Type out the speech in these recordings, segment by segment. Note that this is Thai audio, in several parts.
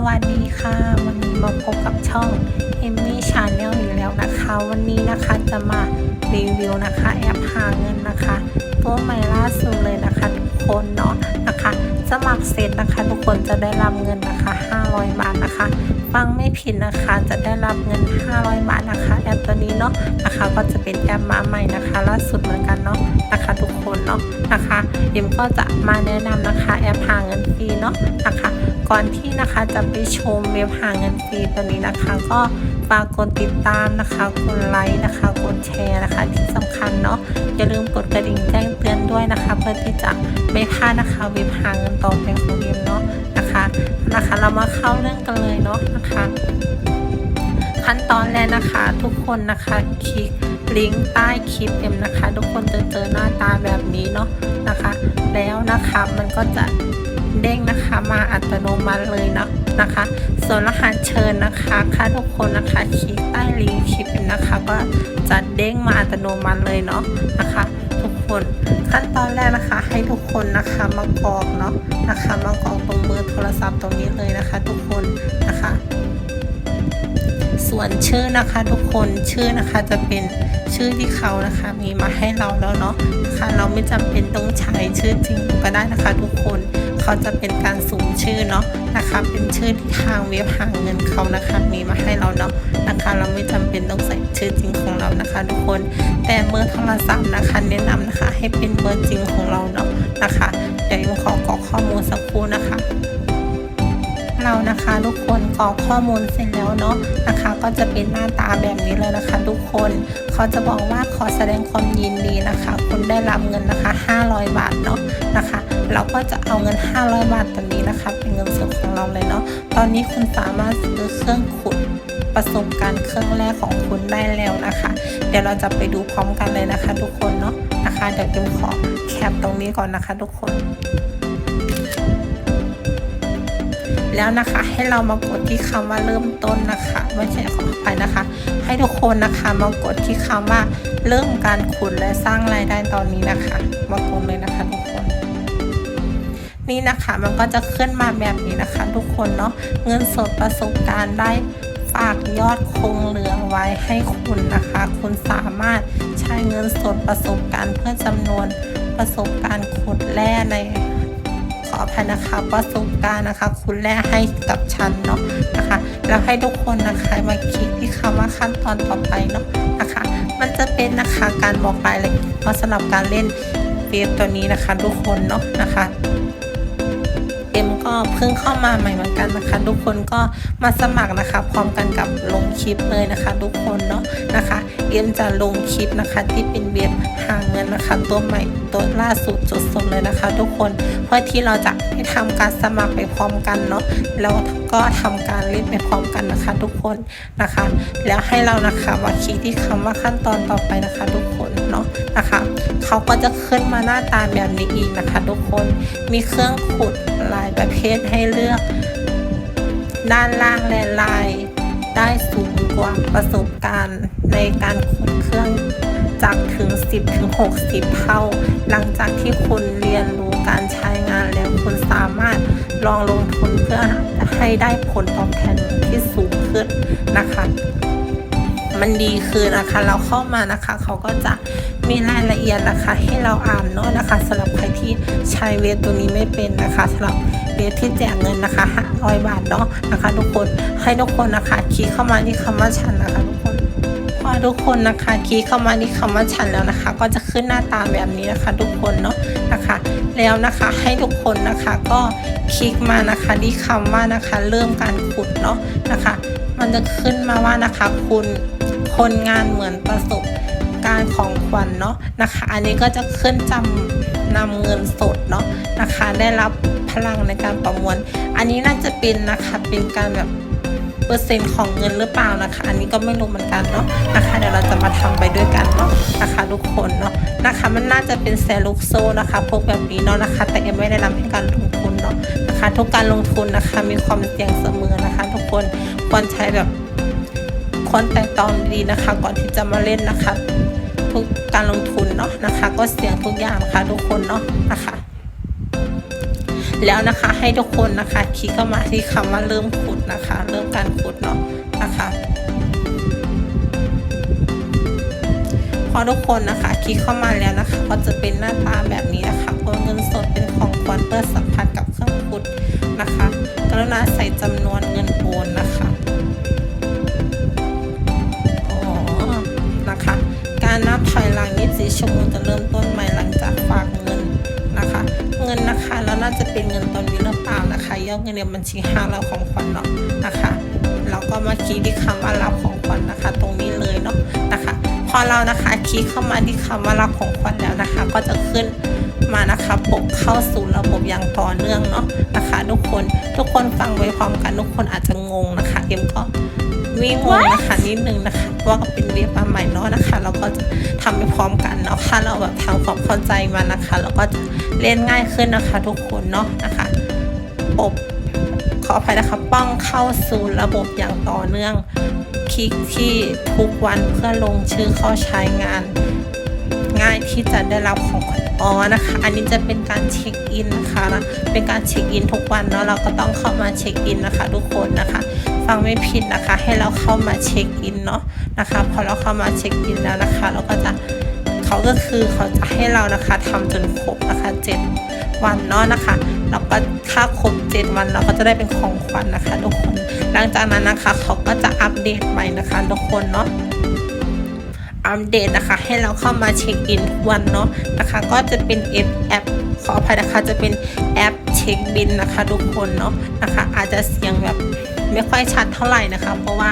สวัสดีค่ะ วันนี้มาพบกับช่องเอมมี่ชาแนลอีกแล้วนะคะ วันนี้นะคะจะมารีวิวนะคะแอปหาเงินนะคะ ตัวใหม่ล่าสุดเลยนะคะทุกคนเนาะนะคะสมัครเสร็จนะคะทุกคนจะได้รับเงินนะคะ 500 บาทนะคะฟังไม่ผิดนะคะจะได้รับเงิน 500 บาทนะคะ แอปตัวนี้เนาะนะคะ ก็จะเป็นแอปมาใหม่นะคะล่าสุดเหมือนกันเนาะนะคะ ทุกคนเนาะนะคะเอ็มก็จะมาแนะนำนะคะแอปหาเงินฟรีเนาะนะคะ ก่อนที่นะคะจะไปชมเว็บหาเงินฟรีตัวนี้นะคะ ก็ฝากกดติดตามนะคะกดไลค์นะคะกดแชร์นะคะ ที่สำคัญเนาะอย่าลืมกดกระดิ่งแจ้งเตือนด้วยนะคะ เพื่อที่จะไม่พลาดนะคะเว็บหาเงินต่อไปของเอ็มเนาะนะคะนะคะ เรามาเข้าเรื่องกันเลยเนาะนะคะขั้นตอนแรกนะคะทุกคนนะคะคลิกลิงก์ใต้คลิปเอ็มนะคะ ทุกคนจะเจอหน้าตาแบบนี้เนาะนะคะ แล้วนะคะมันก็จะ เด้งนะคะมาอัตโนมัติเลยนะนะคะ ส่วนรหัสเชิญนะคะค่ะทุกคนนะคะคลิกใต้ลิงก์คลิปนะคะ ก็จะเด้งมาอัตโนมัติเลยเนาะนะคะ ทุกคนขั้นตอนแรกนะคะ ให้ทุกคนนะคะมากรอกเนาะนะคะมากรอกตรงเบอโทรศัพท์ตรงนี้เลยนะคะ ทุกคนนะคะ ส่วนชื่อนะคะทุกคนชื่อนะคะจะเป็นชื่อที่เขานะคะมีมาให้เราแล้วเนาะนะคะเราไม่จำเป็นต้องใช้ชื่อจริงก็ได้นะคะ ทุกคน เขาจะเป็นการสุ่มชื่อเนาะนะคะ เป็นชื่อที่ทางเว็บหางเงินเขานะคะ มีมาให้เราเนาะนะคะ เราไม่จำเป็นต้องใส่ชื่อจริงของเรานะคะ ทุกคนแต่เบอร์โทรศัพท์นะคะ แนะนำนะคะ ให้เป็นเบอร์จริงของเราเนาะนะคะเดี๋ยวยังขอกรอกข้อมูลสักครู่นะคะเรานะคะทุกคนกรอกข้อมูลเสร็จแล้วเนาะนะคะ ก็จะเป็นหน้าตาแบบนี้เลยนะคะ ทุกคนเขาจะบอกว่าขอแสดงความยินดีนะคะ คุณได้รับเงินนะคะ 500 บาทเนาะนะคะ เราก็จะเอาเงิน 500 บาทตัวนี้นะคะ เป็นเงินสดของเราเลยเนาะ ตอนนี้คุณสามารถซื้อเครื่องขุดประสบการณ์เครื่องแรกของคุณได้แล้วนะคะ เดี๋ยวเราจะไปดูพร้อมกันเลยนะคะ ทุกคนเนาะนะคะ เดี๋ยวจิมขอแคปตรงนี้ก่อนนะคะ ทุกคนแล้วนะคะให้เรามากดที่คำว่าเริ่มต้นนะคะไม่ใช่ขออภัยนะคะ ให้ทุกคนนะคะมากดที่คำว่าเริ่มการขุดและสร้างรายได้ตอนนี้นะคะมากดเลยนะคะทุกคน นี่นะคะมันก็จะขึ้นมาแบบนี้นะคะ ทุกคนเนาะเงินสดประสบการณ์ได้ฝากยอดคงเหลือไว้ให้คุณนะคะ คุณสามารถใช้เงินสดประสบการณ์เพื่อจำนวนประสบการณ์ขุดแร่ในขออภัยนะคะประสบการณ์นะคะ คุณแรกให้กับฉันเนาะนะคะ แล้วให้ทุกคนนะคะมาคลิกที่คำว่าขั้นตอนต่อไปเนาะนะคะ มันจะเป็นนะคะการบอกรายละเอียดเพราะสำหรับการเล่นเว็บตัวนี้นะคะ ทุกคนเนาะนะคะ มก็เพิ่งเข้ามาใหม่เหมือนกันนะคะ ทุกคนก็มาสมัครนะคะพร้อมกันกับลงคลิปเลยนะคะ ทุกคนเนาะนะคะ เอ็มจะลงคลิปนะคะที่เป็นเว็บหาเงินนะคะ ตัวใหม่ตัวล่าสุดสดๆเลยนะคะ ทุกคนเพื่อที่เราจะได้ทำการสมัครไปพร้อมกันเนาะแล้วก็ทำการเล่นไปพร้อมกันนะคะ ทุกคนนะคะ แล้วให้เรานะคะมาคลิกที่คำว่าขั้นตอนต่อไปนะคะ ทุกคนเนาะนะคะเขาก็จะขึ้นมาหน้าตาแบบนี้อีกนะคะ ทุกคนมีเครื่องขุด ลายประเภทให้เลือก ด้านล่างและลาย ได้สูงกว่าประสบการณ์ในการขุดเครื่องจากถึง 10 ถึง 60 เท่า หลังจากที่คุณเรียนรู้การใช้งานแล้วคุณสามารถลองลงทุนเพื่อให้ได้ผลตอบแทนที่สูงขึ้นนะคะ มันดีคือนะคะ เราเข้ามานะคะเขาก็จะมีรายละเอียดนะคะ ให้เราอ่านเนาะนะคะสำหรับใครที่ใช้เว็บตัวนี้ไม่เป็นนะคะสำหรับเว็บที่แจกเงินนะคะ500บาทเนาะนะคะ ทุกคนให้ทุกคนนะคะ คลิกเข้ามาที่คำว่าฉันนะคะทุกคนพอทุกคนนะคะคลิกเข้ามาที่คำว่าฉันแล้วนะคะ ก็จะขึ้นหน้าตาแบบนี้นะคะ ทุกคนเนาะนะคะ แล้วนะคะให้ทุกคนนะคะก็คลิกมานะคะที่คำว่านะคะ เริ่มการขุดเนาะนะคะ มันจะขึ้นมาว่านะคะคุณ คนงานเหมือนประสบการณ์ของขวัญเนาะนะคะ อันนี้ก็จะขึ้นจำนำเงินสดเนาะนะคะ ได้รับพลังในการประมวล อันนี้น่าจะเป็นนะคะเป็นการแบบเปอร์เซ็นต์ของเงินหรือเปล่านะคะ อันนี้ก็ไม่รู้เหมือนกันเนาะนะคะ เดี๋ยวเราจะมาทำไปด้วยกันเนาะนะคะทุกคนเนาะนะคะ มันน่าจะเป็นแซลูกโซนะคะพวกแบบนี้เนาะนะคะ แต่ยังไม่ได้นำให้การลงทุนเนาะนะคะ ทุกการลงทุนนะคะ มีความเสี่ยงเสมอนะคะ ทุกคนควรใช้แบบ ควรแต่ตองดีนะคะ ก่อนที่จะมาเล่นนะคะ ทุกการลงทุนเนาะนะคะ ก็เสี่ยงทุกอย่างนะคะทุกคนเนาะนะคะแล้วนะคะให้ทุกคนนะคะคลิกเข้ามาที่คำว่าเริ่มขุดนะคะ เริ่มการขุดเนาะนะคะ พอทุกคนนะคะคลิกเข้ามาแล้วนะคะ ก็จะเป็นหน้าตาแบบนี้นะคะโอนเงินสดเป็นของขวัญเพื่อสัมผัสกับเครื่องขุดนะคะ กรุณาใส่จำนวนานะคะยอดเงินบัญชีห้าเราของขวัญเนาะนะคะเราก็มาคลิกที่คำว่ารับของขวัญนะคะ ตรงนี้เลยเนาะนะคะ พอเรานะคะคลิกเข้ามาที่คำว่ารับของขวัญแล้วนะคะ ก็จะขึ้นมานะคะปกเข้าสู่ระบบอย่างต่อเนื่องเนาะนะคะ ทุกคนทุกคนฟังไว้พร้อมกันทุกคนอาจจะงงนะคะเอ็มก็มีงงนะคะนิดนึงนะคะเพราะว่าเป็นเว็บมาใหม่เนาะนะคะ เราก็จะทำไปพร้อมกันเนาะถ้าเราแบบทำความเข้าใจมานะคะ เราก็จะเล่นง่ายขึ้นนะคะ ทุกคนเนาะนะคะ ปบขออภัยนะคะป้องเข้าสู่ระบบอย่างต่อเนื่อง คลิกที่ทุกวันเพื่อลงชื่อเข้าใช้งาน ง่ายที่จะได้รับของขวัญอ๋อนะคะ อันนี้จะเป็นการเช็คอินนะคะนะเป็นการเช็คอินทุกวันเนาะเราก็ต้องเข้ามาเช็คอินนะคะ ทุกคนนะคะ ฟังไม่ผิดนะคะ ให้เราเข้ามาเช็คอินเนาะนะคะพอเราเข้ามาเช็คอินแล้วนะคะ เราก็จะเขาก็คือเขาจะให้เรานะคะทำจนครบนะคะเจ็ดวันเนาะนะคะ เราก็ถ้าครบเจ็ดวันเราก็จะได้เป็นของขวัญนะคะ ทุกคน หลังจากนั้นนะคะเขาก็จะอัปเดตใหม่นะคะทุกคนเนาะอัปเดตนะคะ ให้เราเข้ามาเช็คอินทุกวันเนาะนะคะ ก็จะเป็นแอปแอปขออภัยนะคะจะเป็นแอปเช็คบินนะคะ ทุกคนเนาะนะคะ อาจจะเสียงแบบไม่ค่อยชัดเท่าไหร่นะคะ เพราะว่า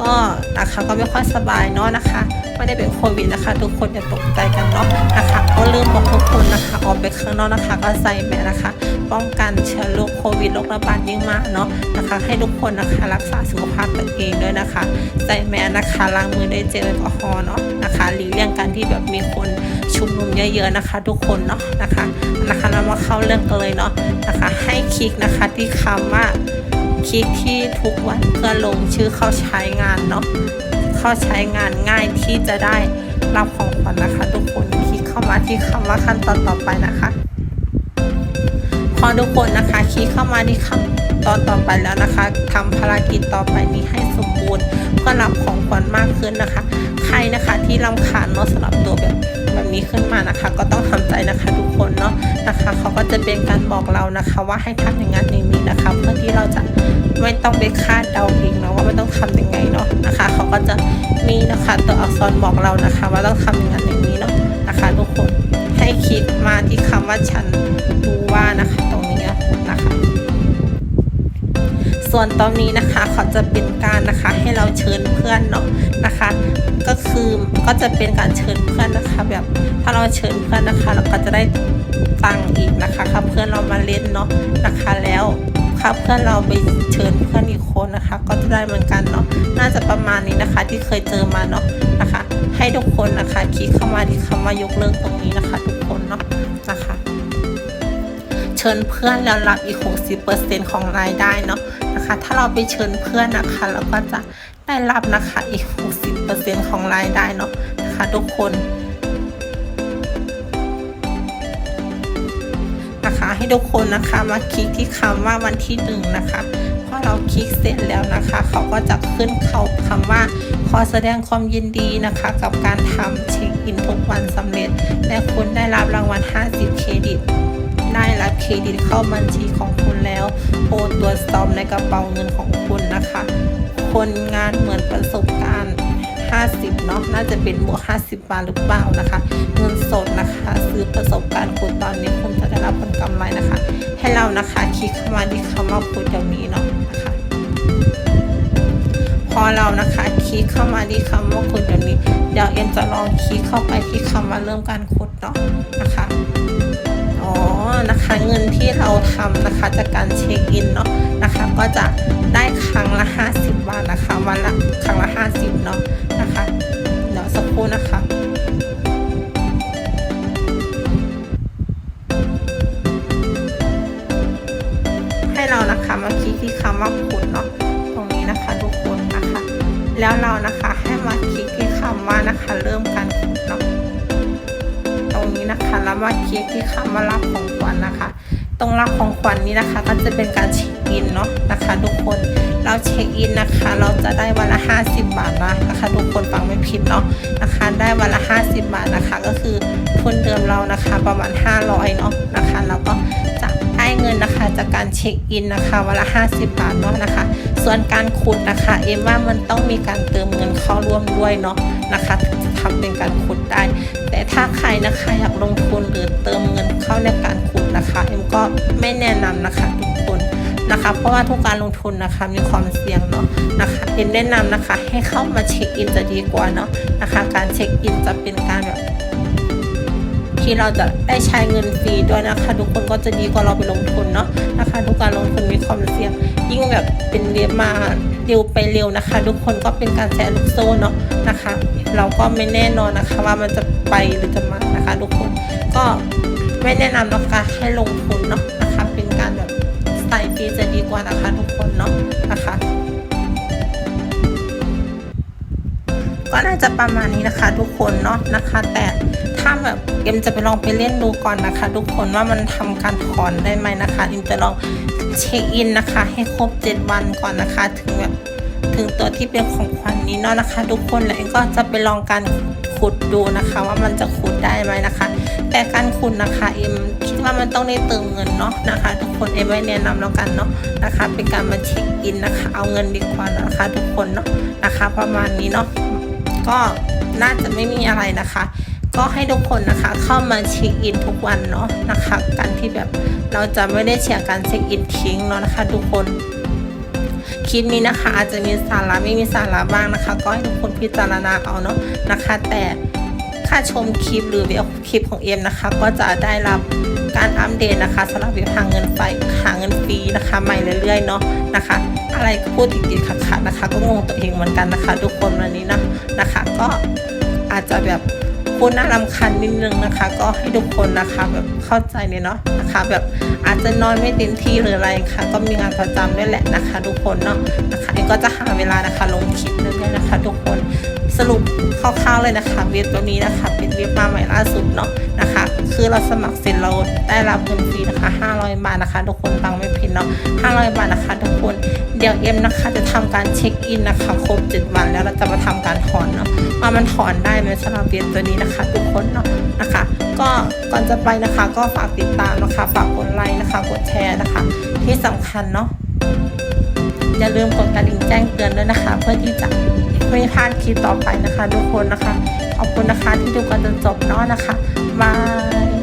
ก็นะคะก็ไม่ค่อยสบายเนาะนะคะไม่ได้เป็นโควิดนะคะ ทุกคนอย่าตกใจกันเนาะนะคะก็ลืมบอกทุกคนนะคะ ออกไปข้างนอกนะคะ ก็ใส่แมสนะคะ ป้องกันเชื้อโรคโควิดโรคระบาดยิ่งมากเนาะนะคะ ให้ทุกคนนะคะรักษาสุขภาพตัวเองด้วยนะคะ ใส่แมสนะคะล้างมือด้วยเจลแอลกอฮอล์เนาะนะคะหลีกเลี่ยงการที่แบบมีคนชุมนุมเยอะๆนะคะ ทุกคนเนาะนะคะนะคะเรามาเข้าเรื่องกันเลยเนาะนะคะ ให้คลิกนะคะที่คำว่า คลิกที่ทุกวันเพื่อลงชื่อเข้าใช้งานเนาะเข้าใช้งานง่ายที่จะได้รับของขวัญนะคะ ทุกคนคลิกเข้ามาที่คำว่าขั้นตอนต่อไปนะคะ พอทุกคนนะคะคลิกเข้ามาที่ขั้นตอนต่อไปแล้วนะคะทำภารกิจต่อไปนี้ให้สมบูรณ์เพื่อรับของขวัญมากขึ้นนะคะ ใครนะคะที่รำคาญเนาะสำหรับตัวแบบแบบนี้ขึ้นมานะคะ ก็ต้องทำใจนะคะทุกคนเนาะนะคะเขาก็จะเป็นการบอกเรานะคะ ว่าให้ทำอย่างนั้นอย่างนี้นะคะ เพื่อที่เราจะไม่ต้องไปคาดเดาเองเนาะว่าไม่ต้องทำยังไงเนาะนะคะ เขาก็จะมีนะคะตัวอักษรบอกเรานะคะ ว่าต้องทำอย่างนั้นอย่างนี้เนาะนะคะ ทุกคนให้คลิกมาที่คำว่าฉันรู้ว่านะคะตรงนี้นะคะส่วนตอนนี้นะคะเขาจะเป็นการนะคะให้เราเชิญเพื่อนเนาะ นะคะ ก็คือก็จะเป็นการเชิญเพื่อนนะคะ แบบถ้าเราเชิญเพื่อนนะคะ เราก็จะได้ตังค์อีกนะคะถ้าเพื่อนเรามาเล่นเนาะนะคะแล้วถ้าเพื่อนเราไปเชิญเพื่อนอีกคนนะคะ ก็จะได้เหมือนกันเนาะน่าจะประมาณนี้นะคะที่เคยเจอมาเนาะนะคะ ให้ทุกคนนะคะคลิกเข้ามาที่คำว่ายกเลิกตรงนี้นะคะ ทุกคนเนาะนะคะ เชิญเพื่อนแล้วรับอีก 60%ของรายได้เนาะนะคะ ถ้าเราไปเชิญเพื่อนนะคะเราก็จะ ได้รับนะคะอีก 60%ของรายได้เนาะนะคะทุกคนนะคะให้ทุกคนนะคะมาคลิกที่คำว่าวันที่หนึ่งนะคะพอเราคลิกเสร็จแล้วนะคะ เขาก็จะขึ้นเขาคำว่าขอแสดงความยินดีนะคะ กับการทำเช็คอินทุกวันสำเร็จ และคุณได้รับรางวัล 50 เครดิต ได้รับเครดิตเข้าบัญชีของคุณแล้วโปรดตรวจสอบในกระเป๋าเงินของคุณนะคะ คนงานเหมือนประสบการณ์ 50 เนาะน่าจะเป็นบวก 50 บาทหรือเปล่านะคะ เงินสดนะคะ ซื้อประสบการณ์คุณตอนนี้คุณจะได้รับผลกำไรนะคะ ให้เรานะคะคลิกเข้ามาที่คำว่าคุณเดียวนี้เนาะนะคะพอเรานะคะคลิกเข้ามาที่คำว่าคุณเดียวนี้ เดี๋ยวเอ็มจะลองคลิกเข้าไปที่คำว่าเริ่มการขุดเนาะนะคะ นะคะเงินที่เราทำนะคะจากการเช็คอินเนาะนะคะ ก็จะได้ครั้งละ 50 บาทนะคะ วันละครั้งละ 50เนาะนะคะเดี๋ยวสักครู่นะคะให้เรานะคะมาคลิกที่คำว่าขุดเนาะตรงนี้นะคะทุกคนนะคะ แล้วเรานะคะให้มาคลิกที่คำว่านะคะเริ่ม นะคะแล้วมาคลิกที่คำว่ารับของขวัญนะคะ ตรงรับของขวัญนี้นะคะ ก็จะเป็นการเช็คอินเนาะนะคะ ทุกคนเราเช็คอินนะคะ เราจะได้วันละ 50 บาทนะนะคะ ทุกคนฟังไม่ผิดเนาะนะคะ ได้วันละ 50 บาทนะคะ ก็คือทุนเดิมเรานะคะประมาณ 500เนาะนะคะแล้วก็จะได้เงินนะคะจากการเช็คอินนะคะวันละ 50 บาทเนาะนะคะ ส่วนการขุดนะคะ เอ็มว่ามันต้องมีการเติมเงินเข้าร่วมด้วยเนาะนะคะถึงจะทำเป็นการขุดได้ แต่ถ้าใครนะคะอยากลงทุนหรือเติมเงินเข้าในการขุดนะคะเอ็มก็ไม่แนะนำนะคะทุกคนนะคะ เพราะว่าทุกการลงทุนนะคะมีความเสี่ยงเนาะนะคะเอ็มแนะนำนะคะให้เข้ามาเช็คอินจะดีกว่าเนาะนะคะ การเช็คอินจะเป็นการแบบ ที่เราจะได้ใช้เงินฟรีด้วยนะคะ ทุกคนก็จะดีกว่าเราไปลงทุนเนาะนะคะทุกการลงทุนมีความเสี่ยง ยิ่งแบบเป็นเรียบมาเร็วไปเร็วนะคะ ทุกคนก็เป็นการแชร์ลูกโซ่เนาะนะคะ เราก็ไม่แน่นอนนะคะว่ามันจะไปหรือจะมานะคะ ทุกคนก็ไม่แนะนำนะคะให้ลงทุนเนาะนะคะ เป็นการแบบใส่ฟรีจะดีกว่านะคะทุกคนเนาะนะคะก็น่าจะประมาณนี้นะคะทุกคนเนาะนะคะ แต่ ถ้าแบบเอ็มจะไปลองไปเล่นดูก่อนนะคะ ทุกคนว่ามันทำการถอนได้ไหมนะคะเอ็มจะลองเช็คอินนะคะ ให้ครบ 7 วันก่อนนะคะ ถึงแบบถึงตัวที่เป็นของขวัญนนี้เนาะนะคะ ทุกคนแล้วเอ็มก็จะไปลองการขุดดูนะคะว่ามันจะขุดได้ไหมนะคะ แต่การขุดนะคะเอ็มคิดว่ามันต้องได้เติมเงินเนาะนะคะ ทุกคนเอ็มไม่แนะนำแล้วกันเนาะนะคะ เป็นการมาเช็คอินนะคะ เอาเงินดีกว่านะคะ ทุกคนเนาะนะคะ ประมาณนี้เนาะก็น่าจะไม่มีอะไรนะคะ ก็ให้ทุกคนนะคะเข้ามาเช็คอินทุกวันเนาะนะคะ การที่แบบเราจะไม่ได้เชียร์การเช็คอินทิ้งเนาะนะคะ ทุกคนคลิปนี้นะคะ อาจจะมีสาระไม่มีสาระบ้างนะคะ ก็ให้ทุกคนพิจารณาเอาเนาะนะคะ แต่ค่าชมคลิปหรือวิวคลิปของเอ็มนะคะ ก็จะได้รับการอัปเดตนะคะสำหรับวิวหาเงินไฟหาเงินฟรีนะคะ ใหม่เรื่อยๆเนาะนะคะ อะไรก็พูดติดๆขัดๆนะคะ ก็งงตัวเองเหมือนกันนะคะ ทุกคนวันนี้นะนะคะ ก็อาจจะแบบ พูดน่ารำคาญนิดนึงนะคะ ก็ให้ทุกคนนะคะแบบเข้าใจเลยเนาะนะคะ แบบอาจจะนอนไม่เต็มที่หรืออะไรค่ะ ก็มีงานประจำด้วยแหละนะคะ ทุกคนเนาะนะคะเองก็จะหาเวลานะคะลงคลิปเรื่อยๆนะคะ ทุกคนสรุปคร่าวๆเลยนะคะเว็บตัวนี้นะคะ เป็นเว็บมาใหม่ล่าสุดเนาะนะคะ คือเราสมัครเสร็จเราได้รับเงินฟรีนะคะ 500 บาทนะคะ ทุกคนฟังไม่ผิดเนาะ500 บาทนะคะ ทุกคนเดี๋ยวเอ็มนะคะจะทำการเช็คอินนะคะครบ7วันแล้วเราจะมาทำการถอนเนาะว่ามันถอนได้ไหมสำหรับเว็บตัวนี้นะคะ ทุกคนเนาะนะคะ ก็ก่อนจะไปนะคะ ก็ฝากติดตามนะคะ ฝากกดไลค์นะคะ กดแชร์นะคะ ที่สำคัญเนาะอย่าลืมกดกระดิ่งแจ้งเตือนด้วยนะคะ เพื่อที่จะไม่พลาดคลิปต่อไปนะคะ ทุกคนนะคะขอบคุณนะคะที่ดูกันจนจบเนาะนะคะบาย